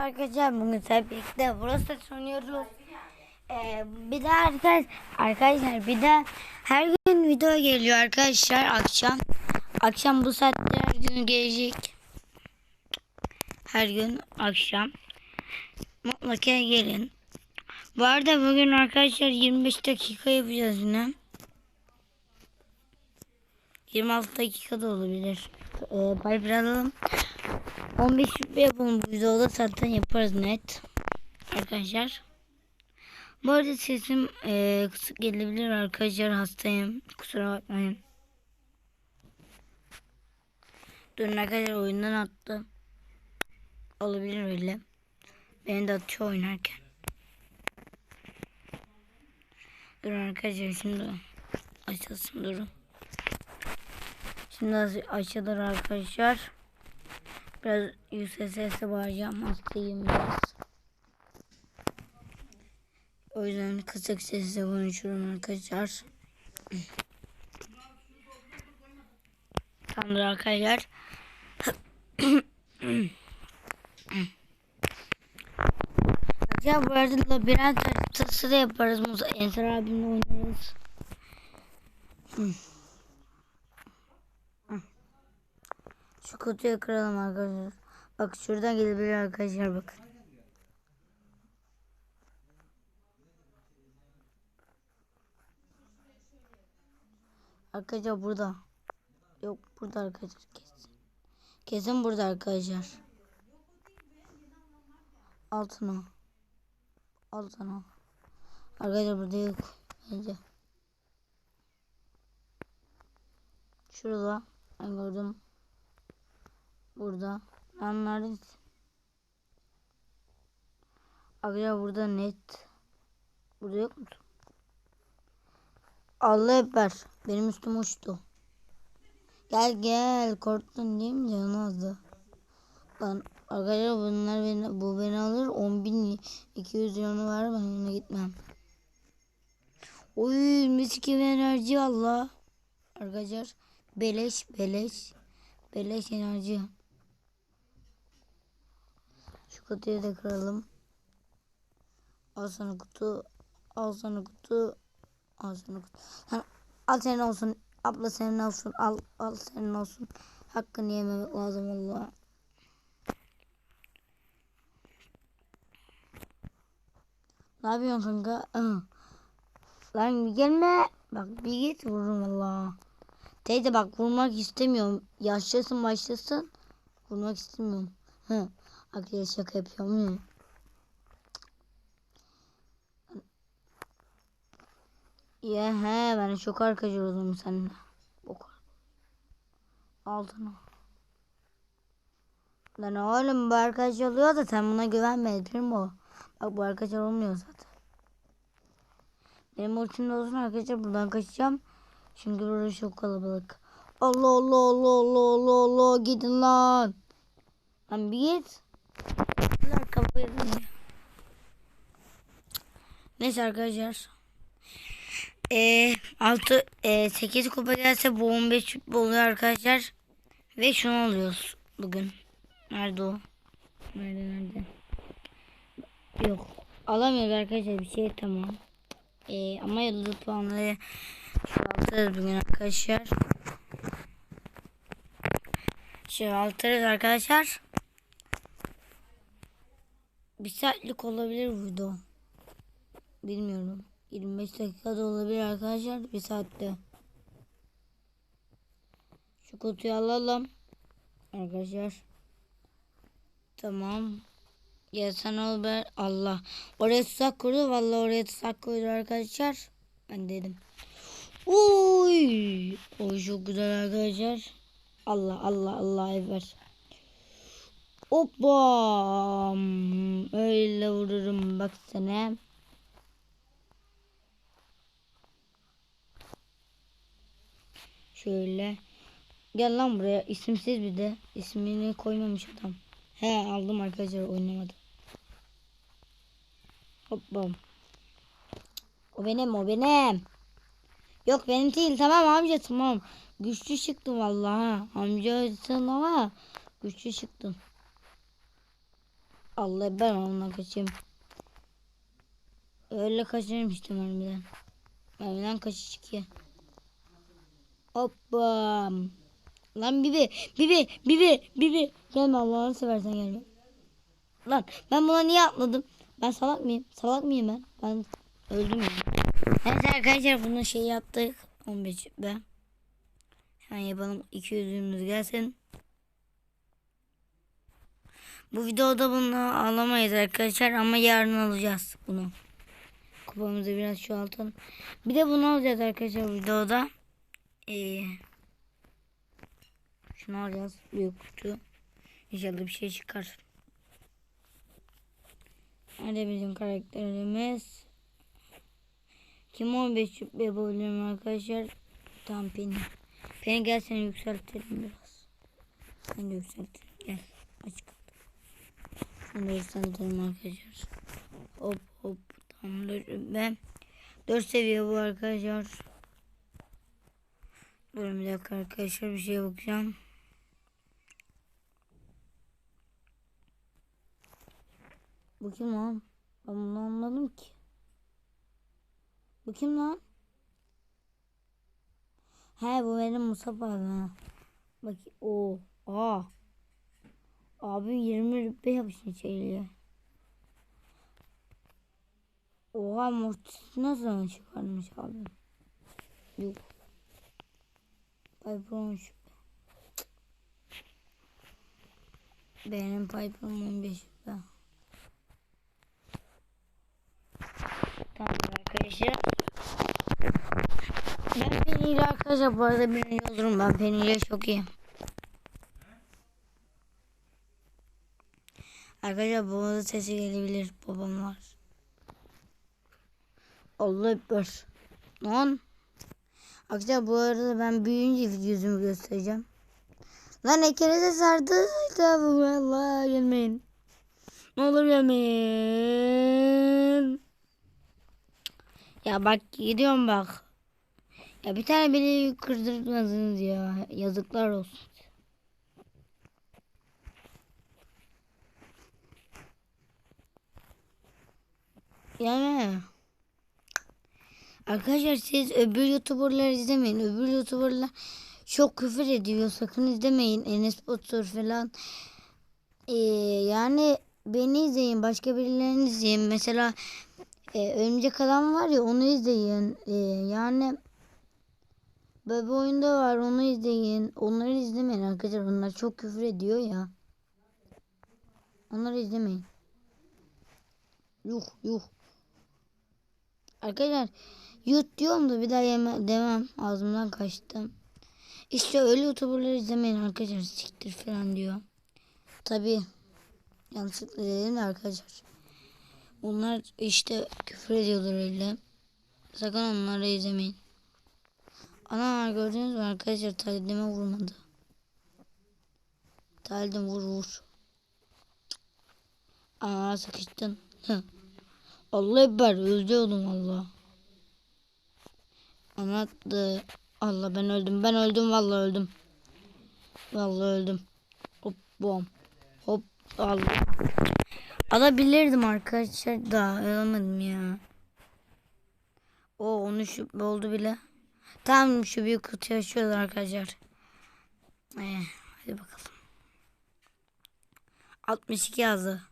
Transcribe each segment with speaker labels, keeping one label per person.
Speaker 1: Arkadaşlar bugün hep birlikte burası oynuyoruz. Ee, bir de arkadaş, arkadaşlar bir de her gün video geliyor arkadaşlar akşam. Akşam bu saatte her gün gelecek. Her gün akşam. Mutlaka gelin. Bu arada bugün arkadaşlar 25 dakika yapacağız yine. 26 dakika da olabilir. Ee, Baybralım. 15 şüphe yapalım bu videoda zaten yaparız net. Arkadaşlar. Bu arada sesim e, kısık gelebilir arkadaşlar hastayım. Kusura bakmayın. Durun arkadaşlar oyundan attı. Olabilir öyle. Beni de atıyor oynarken. Durun arkadaşlar şimdi açılsın durun. Şimdi açılır arkadaşlar. Biraz yüksek sesle bağıracağım. Hastayım biraz. O yüzden kısık sesle konuşurum arkadaşlar. Tamamdır arkadaşlar. ya bu arada labirent haritası da yaparız. Ensar abimle oynarız. Şu kutuyu kıralım arkadaşlar. Bak şuradan gelebilir arkadaşlar bakın. Arkadaşlar burada. Yok burada arkadaşlar kesin. Kesin burada arkadaşlar. Altına. Altına. Arkadaşlar burada yok. Bence. Şurada. Ben gördüm. Burada. Neredesin? Arkadaşlar burada net. Burada yok musun? Allah ekber. Benim üstüm uçtu. Gel gel. Korktun değil mi canın azdı? Lan arkadaşlar bunlar beni, bu beni alır. 10.200 liranı var. Ben ona gitmem. Oy mis gibi enerji Allah. Arkadaşlar beleş beleş. Beleş enerji. Kutuyu da kıralım. Al sana kutu. Al sana kutu. Al sana kutu. Al senin olsun. Abla senin olsun. Al al senin olsun. Hakkını yememek lazım Allah. Ne yapıyorsun kanka? Lan bir gelme. Bak bir git vururum Allah. Teyze bak vurmak istemiyorum. Yaşlasın başlasın. Vurmak istemiyorum. Hı. Arkadaşlar şaka yapıyorum. Hı. Ya he ben çok arkacı oldum seninle. Bok. Altına. Lan oğlum bu arkadaş oluyor da sen buna güvenmedin o. Bak bu arkadaş olmuyor zaten. Benim ultimde olsun arkadaşlar buradan kaçacağım. Çünkü burası çok kalabalık. Allah Allah Allah Allah Allah Allah gidin lan. Lan bir git. Yiyor. Neyse arkadaşlar. Ee, 6 e, 8 kupa gelse bu 15 kupa oluyor arkadaşlar. Ve şunu alıyoruz bugün. Nerede o? Nerede nerede? Yok. Alamıyoruz arkadaşlar bir şey tamam. Ee, ama yıldız puanları çoğaltırız bugün arkadaşlar. Çoğaltırız arkadaşlar. Bir saatlik olabilir video. Bilmiyorum. 25 dakika da olabilir arkadaşlar. Bir saatte. Şu kutuyu alalım. Arkadaşlar. Tamam. Ya sana ol ben Allah. Oraya tuzak kurdu. Vallahi oraya tuzak koydu arkadaşlar. Ben dedim. Uy. O çok güzel arkadaşlar. Allah Allah Allah ver. Hoppa. Öyle vururum bak sana. Şöyle. Gel lan buraya. İsimsiz bir de. İsmini koymamış adam. He aldım arkadaşlar oynamadım. Hoppa. O benim o benim. Yok benim değil tamam amca tamam. Güçlü çıktım vallahi. Amcasın ama güçlü çıktım. Allah ben onunla kaçayım. Öyle kaçırmıştım harbiden. Harbiden kaçış ki. Hoppa. Lan bibi, bibi, bibi, bibi. Gelme Allah'ını seversen gelme. Lan ben buna niye atladım? Ben salak mıyım? Salak mıyım ben? Ben öldüm ya. Evet arkadaşlar bunu şey yaptık. 15 be. Hemen yapalım. 200'ümüz gelsin. Bu videoda bunu alamayız arkadaşlar ama yarın alacağız bunu. Kupamızı biraz çoğaltalım. Bir de bunu alacağız arkadaşlar videoda. Ee, şunu alacağız. Büyük kutu. İnşallah bir şey çıkar. Nerede bizim karakterimiz? Kim 15 şüphe yapabilirim arkadaşlar? Tam Penny. Penny gel seni yükseltelim biraz. Sen yükseltelim. Gel. Açık. Şunu da yükseltelim arkadaşlar. Hop hop. Tamamdır. Ben 4 seviye bu arkadaşlar. Durun bir dakika arkadaşlar bir şeye bakacağım. Bu kim lan? Ben bunu anladım ki. Bu kim lan? He bu benim Musab abi. Bak o. Aa. Abi 20 rütbe yapışın şeyliğe. Oha mortisi nasıl çıkarmış abi? Yok. Piper olmuş. Benim Piper'ım 15 be. Tamam arkadaşlar. Ben Penny ile arkadaşlar bu arada birinci olurum. Ben Penny ile çok iyi. Arkadaşlar babamın sesi gelebilir. Babam var. Allah ekber. Lan. Arkadaşlar bu arada ben büyüyünce yüzümü göstereceğim. Lan ekere de sardı. Allah gelmeyin. Ne olur gelmeyin. Ya bak gidiyorum bak. Ya bir tane bile kırdırmadınız ya. Yazıklar olsun. Yani Arkadaşlar siz öbür youtuberları izlemeyin. Öbür youtuberlar çok küfür ediyor. Sakın izlemeyin. Enes Batur falan. Ee, yani beni izleyin. Başka birilerini izleyin. Mesela e, Örümcek Adam var ya onu izleyin. E, yani Bebe oyunda var onu izleyin. Onları izlemeyin arkadaşlar. Onlar çok küfür ediyor ya. Onları izlemeyin. Yuh yuh. Arkadaşlar yut diyorum da bir daha yeme demem. Ağzımdan kaçtı. İşte öyle youtuberları izlemeyin arkadaşlar. Siktir falan diyor. Tabi yanlışlıkla dedim de arkadaşlar. Onlar işte küfür ediyorlar öyle. Sakın onları izlemeyin. Ana gördünüz mü arkadaşlar talidime vurmadı. Talidim vur vur. Aa sıkıştın. Allah ekber öldü oğlum Allah. Anlattı. Allah ben öldüm ben öldüm vallahi öldüm. Vallahi öldüm. Hop bom. Hop Allah. Alabilirdim arkadaşlar da alamadım ya. O onu şu oldu bile. Tamam şu büyük kutuyu açıyoruz arkadaşlar. Ee, hadi bakalım. 62 yazdı.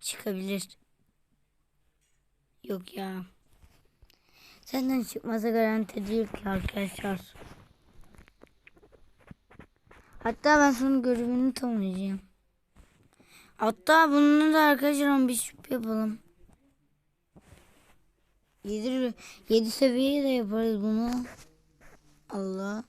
Speaker 1: Çıkabilir. Yok ya. Senden çıkmasa garanti değil ki arkadaşlar. Hatta ben sonra görevini tamamlayacağım. Hatta bunun da arkadaşlar bir şüphe yapalım. 7, 7 seviyeye de yaparız bunu. Allah.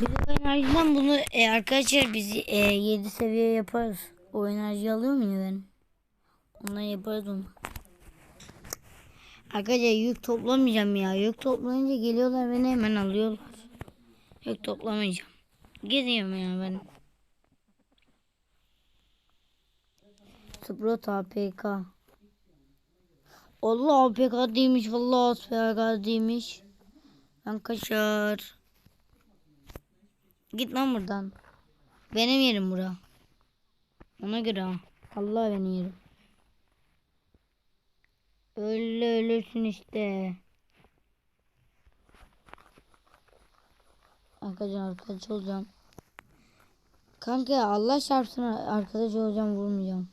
Speaker 1: Bir de enerjiden bunu e, arkadaşlar biz e, 7 seviye yaparız. O enerji alıyor mu ya ben? Ondan yaparız onu. Arkadaşlar yük toplamayacağım ya. Yük toplayınca geliyorlar beni hemen alıyorlar. Yük toplamayacağım. Gidiyorum ya ben. Sprot APK. Allah APK değilmiş. Vallahi APK değilmiş. Ben kaçar. Git lan buradan. Benim yerim bura. Ona göre ha. Allah beni yerim. Öyle ölürsün işte. Arkadaşlar arkadaş olacağım. Kanka Allah çarpsın arkadaş olacağım vurmayacağım.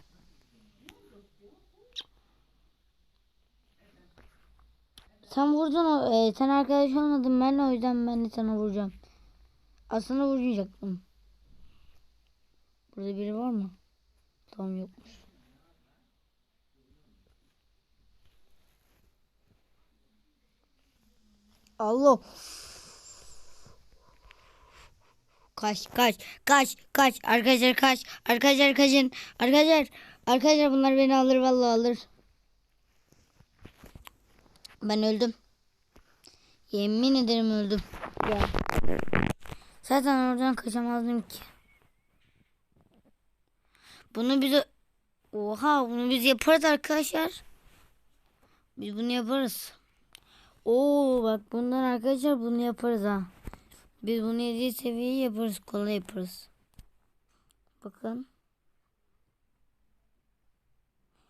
Speaker 1: Sen vurdun e, sen arkadaş olmadın ben o yüzden ben de sana vuracağım. Aslında vurmayacaktım. Burada biri var mı? Tamam yokmuş. Allah. Kaç kaç kaç kaç arkadaşlar kaç arkadaşlar kaçın arkadaşlar arkadaşlar bunlar beni alır vallahi alır. Ben öldüm. Yemin ederim öldüm. Ya. Zaten oradan kaçamazdım ki. Bunu biz Oha bunu biz yaparız arkadaşlar. Biz bunu yaparız. Oo bak bundan arkadaşlar bunu yaparız ha. Biz bunu 7 seviye yaparız. Kolay yaparız. Bakın.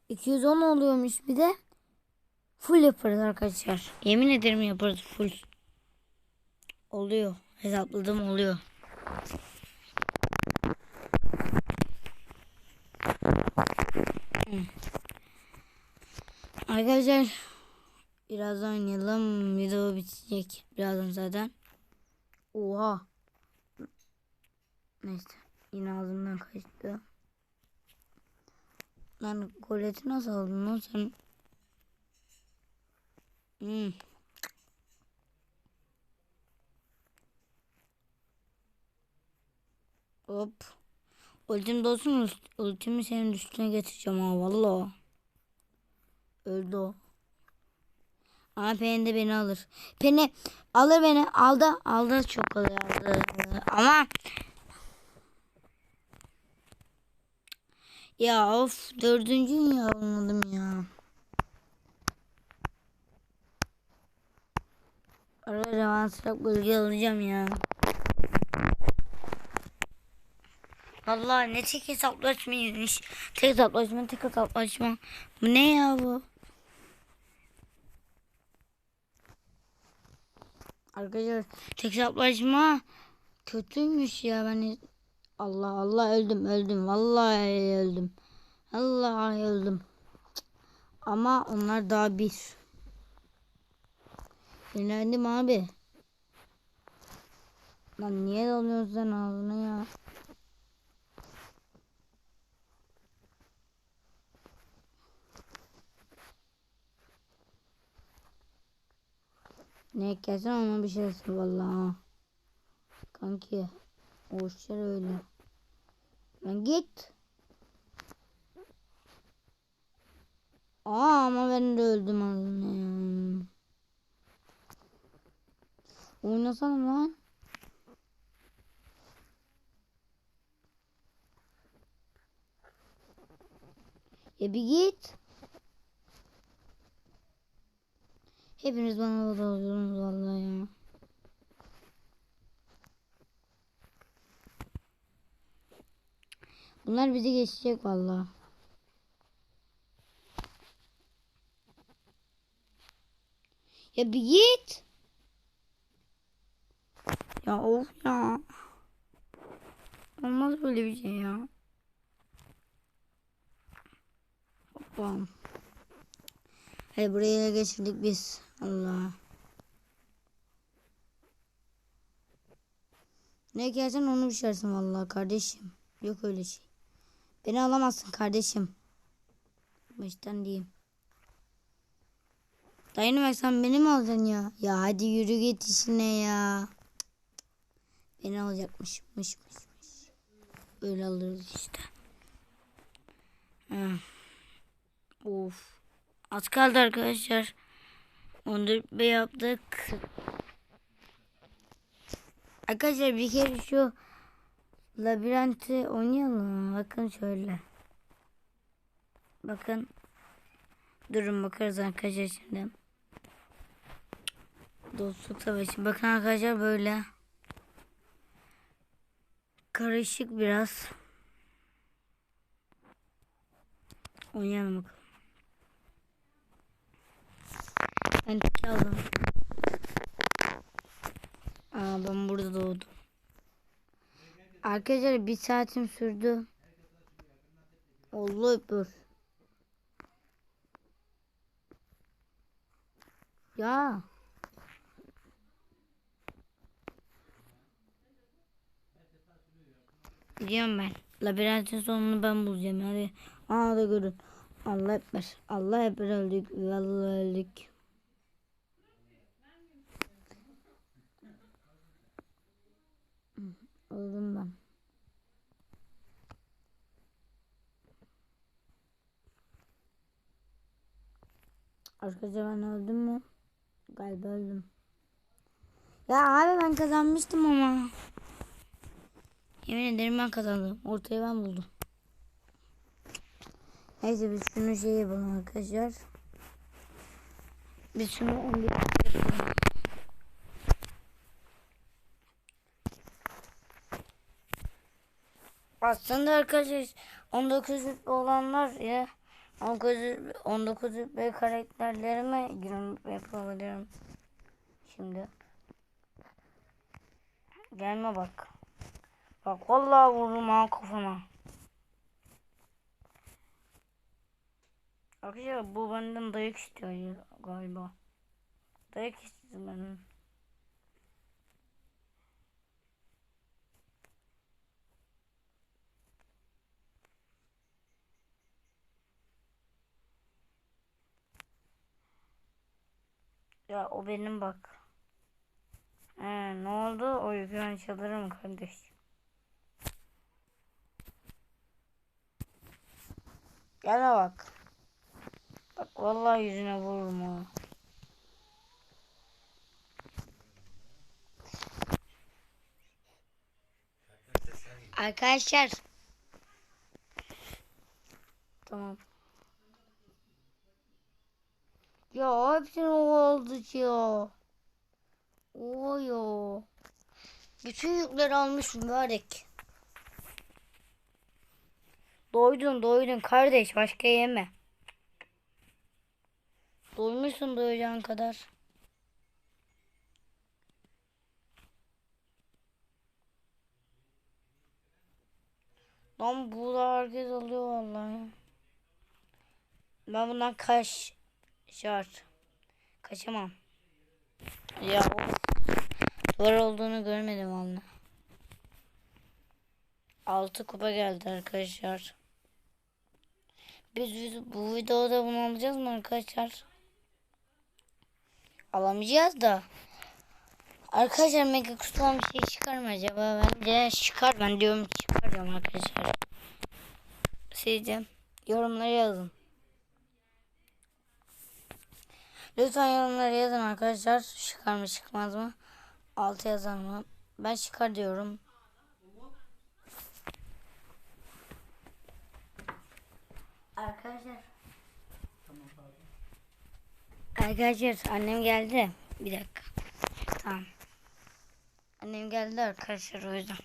Speaker 1: 210 oluyormuş bir de. Full yaparız arkadaşlar. Yemin ederim yaparız full. Oluyor. Hesapladım oluyor. Arkadaşlar birazdan oynayalım. Video bitecek. Birazdan zaten. Oha. Neyse. Yine ağzımdan kaçtı. Lan koleti nasıl aldın lan sen? Hmm. Hop. Ultim dolsun ultimi senin üstüne getireceğim ha valla. Öldü o. Ama Penny de beni alır. Penny alır beni. Aldı. Aldı çok alır. Aldı. Ama ya of dördüncü ya almadım ya. Arada revansak bölge alacağım ya. Vallahi ne tek hesaplaşmaymış. Tek hesaplaşma tek hesaplaşma. Bu ne ya bu? Arkadaşlar tek hesaplaşma kötüymüş ya ben Allah Allah öldüm öldüm vallahi öldüm. Allah öldüm. Ama onlar daha bir. Sinirlendim abi. Lan niye dalıyorsun sen ağzına ya? Ne kesin ama bir şey vallahi. Kanki. O işler öyle. Lan git. Aa ama ben de öldüm ağzına. Oynasana lan. Ya bir git. Hepiniz bana da oluyorsunuz vallahi ya. Bunlar bizi geçecek vallahi. Ya bir git. Ya of ya. Olmaz böyle bir şey ya. Hoppa. Hadi buraya geçirdik biz. Allah. Ne gelsen onu düşersin vallahi kardeşim. Yok öyle şey. Beni alamazsın kardeşim. Baştan diyeyim. Dayını sen beni mi alacaksın ya? Ya hadi yürü git işine ya. Beni alacakmış. Mış mış mış. Öyle alırız işte. Heh. Of. Az kaldı arkadaşlar. 14 B yaptık. Arkadaşlar bir kere şu labirenti oynayalım. Bakın şöyle. Bakın. Durun bakarız arkadaşlar şimdi. Dostluk savaşı. Bakın arkadaşlar böyle. Karışık biraz. Oynayalım bakalım. Ben tiki aldım. Aa ben burada doğdum. Arkadaşlar bir saatim sürdü. Allah öpür. Ya. Gidiyorum ben. Labirentin sonunu ben bulacağım. Hadi. Aa da görün. Allah ekber. Allah ekber öldük. Vallahi öldük. Öldüm ben. Arkadaşlar ben öldüm mü? Galiba öldüm. Ya abi ben kazanmıştım ama. Yemin ederim ben kazandım. Ortayı ben buldum. Neyse biz şunu şey yapalım arkadaşlar. Biz şunu 11 yapalım. Aslında arkadaşlar 19 rütbe olanlar ya 19 rütbe- 19 rütbe karakterlerime girip yapabilirim. Şimdi. Gelme bak. Bak vallahi vururum ha kafana. Arkadaşlar bu benden dayak istiyor galiba. Dayak istedim benim. Ya o benim bak. He, ne oldu? O yükümü çalırım kardeş. Gel bak. Bak vallahi yüzüne vururum ha. Arkadaşlar. Tamam. Ya hepsini o oldu ya. Oyo. Bütün yükleri almış mübarek. Doydun doydun kardeş başka yeme. Doymuşsun doyacağın kadar. Lan bu da herkes alıyor vallahi. Ben bundan kaç şart. Kaçamam. Ya of. Duvar olduğunu görmedim valla. 6 kupa geldi arkadaşlar. Biz, biz bu videoda bunu alacağız mı arkadaşlar? Alamayacağız da. Arkadaşlar mega kutudan bir şey çıkar mı acaba? Bence çıkar. Ben diyorum çıkar arkadaşlar. Sizce yorumlara yazın. Lütfen yorumlara yazın arkadaşlar. Çıkar mı çıkmaz mı? Altı yazar mı? Ben çıkar diyorum. Arkadaşlar. Arkadaşlar annem geldi. Bir dakika. Tamam. Annem geldi arkadaşlar o yüzden.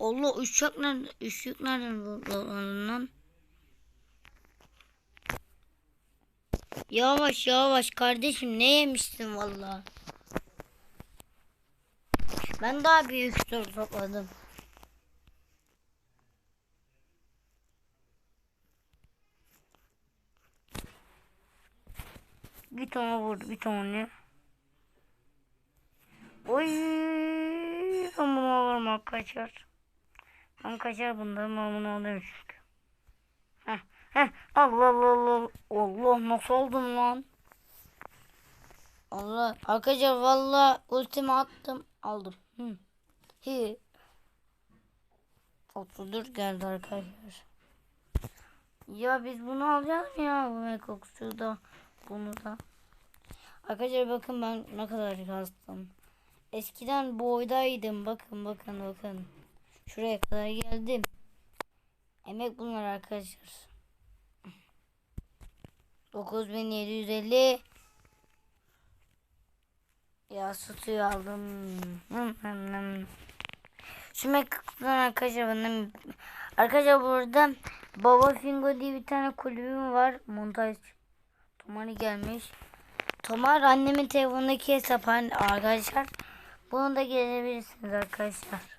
Speaker 1: Allah uçak nerede? Işık nereden buldun lan? Yavaş yavaş kardeşim ne yemiştin valla. Ben daha büyük soru topladım. Bir tane vur bir tane. Oy ben bunu alırım arkadaşlar. Ben kaçar bundan ben bunu çünkü. Allah Allah Allah. Allah nasıl oldum lan? Allah. Arkadaşlar valla ultimi attım. Aldım. Hı. Hi. 34 geldi arkadaşlar. Ya biz bunu alacağız mı ya? Bu Mekoksu da. Bunu da. Arkadaşlar bakın ben ne kadar kastım. Eskiden boydaydım. Bakın bakın bakın. Şuraya kadar geldim. Emek bunlar arkadaşlar. 9750 Ya sütü aldım. Kutudan arkadaşlar benim arkadaşlar burada Baba Fingo diye bir tane kulübüm var. Montaj Tomari gelmiş. Tomar annemin telefonundaki hesap arkadaşlar. Bunu da gelebilirsiniz arkadaşlar.